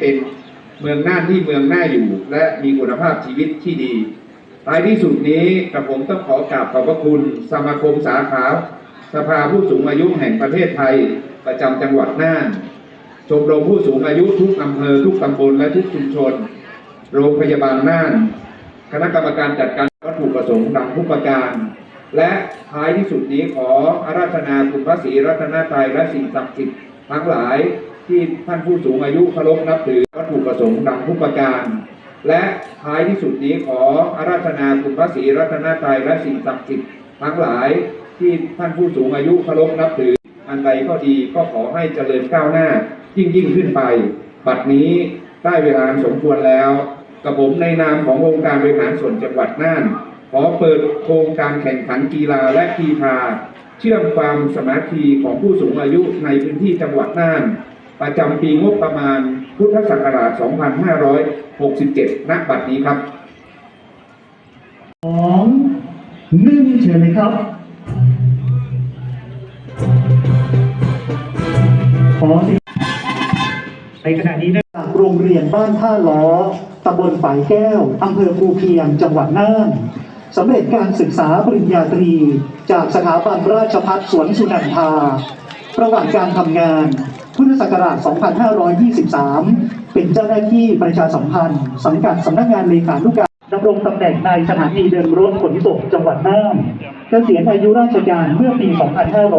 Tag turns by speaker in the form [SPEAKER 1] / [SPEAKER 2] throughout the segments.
[SPEAKER 1] เป็นเมืองน่านที่เมืองน่าอยู่ และมีคุณภาพชีวิตที่ดีท้ายที่สุดนี้กระผมต้องขอกราบขอบพระคุณสมาคมสาขาสภาผู้สูงอายุแห่งประเทศไทย ประจำจังหวัดน่านชมรมผู้สูงอายุทุกอำเภอทุกตำบลและทุกชุมชน โรงพยาบาลน่าน คณะกรรมการจัดการวัตถุประสงค์ดังทุกประการ และท้ายที่สุดนี้ขออาราธนาคุณพระศรีรัตนตรัยและสิ่งศักดิ์สิทธิ์ทั้งหลาย ที่ท่านผู้สูงอายุเคารพนับถือวัตถุประสงค์ดังทุกประการ และท้ายที่สุดนี้ขออาราธนาคุณพระศรีรัตนตรัยและสิ่งศักดิ์สิทธิ์ทั้งหลายที่ท่านผู้สูงอายุเคารพนับถือ อันใดก็ดีก็ขอให้เจริญก้าวหน้ายิ่งยิ่งขึ้นไป บัดนี้ได้เวลาสมควรแล้วกับผมในนามขององค์การบริหารส่วนจังหวัดน่าน ขอเปิดโครงการแข่งขันกีฬาและกีฬาเชื่อมความสมัคคีของผู้สูงอายุในพื้นที่จังหวัดน่าน ประจำปีงบประมาณพุทธศักราช 2567 ณ บัดนี้ครับ
[SPEAKER 2] สองหนึ่งเชิญเลยครับขอเสิในขณะนี้นะครับโรงเรียนบ้านท่าล้อตำบลฝายแก้ว อำเภอภูเพียง จังหวัดน่านสำเร็จการศึกษาปริญญาตรี จากสถาบันราชภัฏสวนสุนันทา ประวัติการทำงาน พุทธศักราช 2523 เป็นเจ้าหน้าที่ประชาสัมพันธ์ สังกัดสำนักงานเลขานุการดำรงตำแหน่งในสถานีเดินรถขนส่งจังหวัดน่านเกษียณอายุราชการเมื่อปี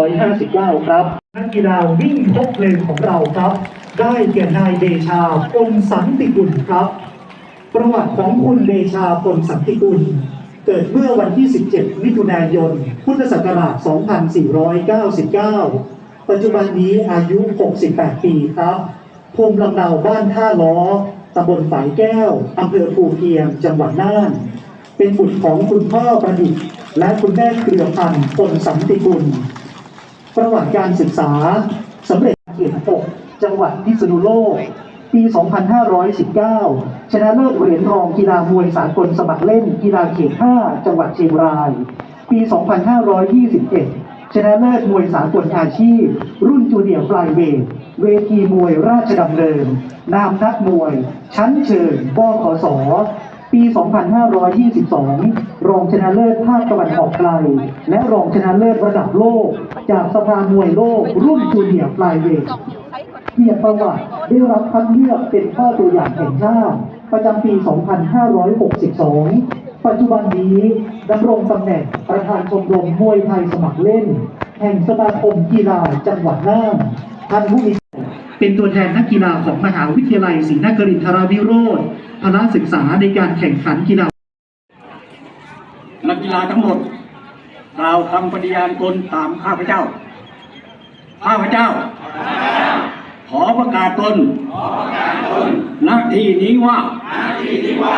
[SPEAKER 2] 2559 ครับ นักกีฬาวิ่งพกเลงของเราครับ ได้แก่นายเดชาพลสันติกุลครับ ประวัติของคุณเดชาพลสันติกุล เกิดเมื่อวันที่ 17 มิถุนายน พุทธศักราช 2499 ปัจจุบันนี้อายุ 68 ปีครับ ภูมิลำเนาบ้านท่าล้อตำบลฝายแก้วอำเภอภูเพียง จังหวัดน่าน เป็นบุตรของคุณพ่อประดิษฐ์และคุณแม่เครือพันธ์พลสันติกุล ประวัติการศึกษาสำเร็จเขต6จังหวัดพิษณุโลก ปี 2519 ชนะเลิศเหรียญทองกีฬามวยสากลสมัครเล่นกีฬาเขต5จังหวัดเชียงราย ปี 2521 ชนะเลิศมวยสากลอาชีพ รุ่นจูเนียร์ฟลายเวทเวทีมวยราชดำเนิน นามนักมวย ชั้นเชิญบขสปี 2522 รองชนะเลิศภาคตะวันออกไกล และรองชนะเลิศระดับโลก จากสภามวยโลก รุ่นจูเนียร์ฟลายเวทเกียรติประวัติได้รับคัดเลือกเป็นข้อตัวอย่างแห่งชาติประจำปี 2562 ปัจจุบันนี้ดำรงตำแหน่งประธานชมรมมวยไทยสมัครเล่น แห่งสมาคมกีฬาจังหวัดน่านท่านผู้มีเป็นตัวแทนนักกีฬาของมหาวิทยาลัยศรีนครินทราวิโรธพละศึกษาในการแข่งขันกีฬา
[SPEAKER 3] นักกีฬาทั้งหมดกล่าวคำปฏิญาณตนตามข้าพเจ้า ข้าพเจ้า ขอประกาศตนหน้า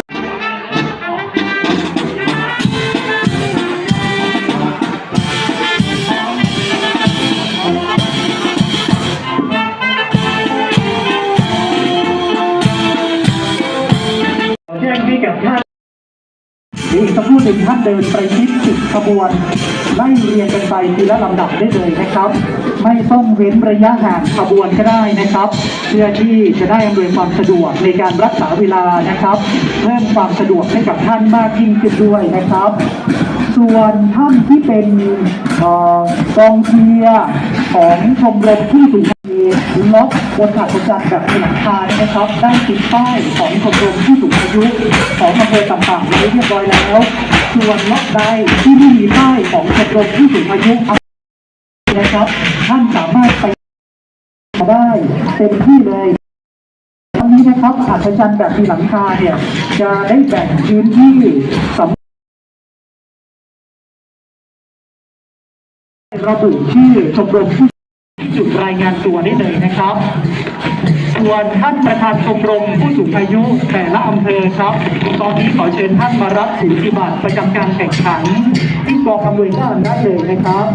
[SPEAKER 3] เดี๋ย
[SPEAKER 2] วอีกสักครู่หนึ่งท่านเดินไปชิดจุดขบวนไล่เรียงกันไปทีละลำดับได้เลยนะครับ ไม่ต้องเว้นระยะห่างขบวนก็ได้นะครับ เพื่อที่จะได้อำนวยความสะดวกในการรักษาเวลานะครับ เพิ่มความสะดวกให้กับท่านมากยิ่งขึ้นด้วยนะครับ ส่วนท่านที่เป็นเอ่อกองเชียร์ของชมรมผู้สูงอายุล็อกบนอัศจรรย์แบบในหลังคายนะครับ ได้ติดป้ายของชมรมผู้สูงอายุของอำเภอต่างๆไว้เรียบร้อยแล้ว ส่วนล็อกใดที่ไม่มีป้ายของชมรมผู้สูงอายุนะครับ ท่านสามารถไปได้เต็มที่เลยตอนนี้นะครับอัศจรรย์แบบมีหลังคาเนี่ย จะได้แบ่งพื้นที่สำระบุชื่อชมรมผู้จุดรายงานตัวได้เลยนะครับ วนท่านประธานชมรมผู้สูงอายุแต่ละอำเภอครับ ตอนนี้ขอเชิญท่านมารับสิทธิบัตรประจำการแข่งขัน ที่กองอำนวยการได้เลยนะครับ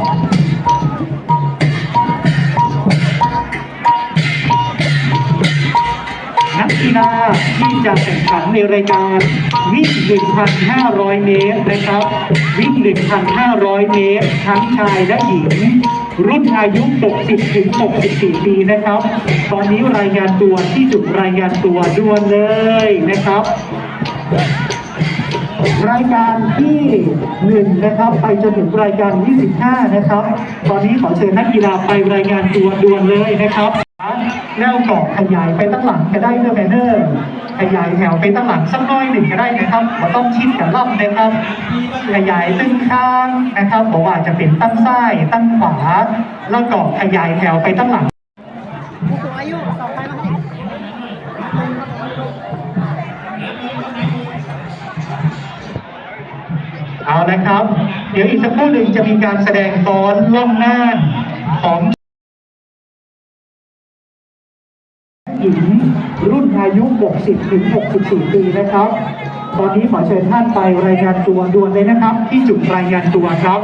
[SPEAKER 2] าที่จะแข่งขันในรายการวิ่ง 1,500 เมตรนะครับ วิ่ง 1,500 เมตร ทั้งชายและหญิง รุ่นอายุ 60 ถึง 64 ปีนะครับ ตอนนี้รายงานตัวที่จุดรายงานตัวด่วนเลยนะครับรายการที่หนึ่งนะครับ ไปจนถึงรายการที่15นะครับ ตอนนี้ขอเชิญนักกีฬาไปรายงานตัวด่วนเลยนะครับ แนวกรอบขยายไปตั้งหลังก็ได้เพื่อแบนเนอร์ ขยายแถวไปตั้งหลังสักน้อยหนึ่งก็ได้นะครับเราต้องชิดกับล่ำนะครับ ขยายตึ้งข้างนะครับบอกว่าจะเป็นตั้งซ้ายตั้งขวา แล้วก็ขยายแถวไปตั้งหลังเอาละครับ เดี๋ยวอีกสักครู่หนึ่งจะมีการแสดงฟ้อนล่องหน่าของ หญิงรุ่นอายุ 60 ถึง 64 ปีนะครับ ตอนนี้ขอเชิญท่านไปรายงานตัวด่วนเลยนะครับ ที่จุดรายงานตัวครับ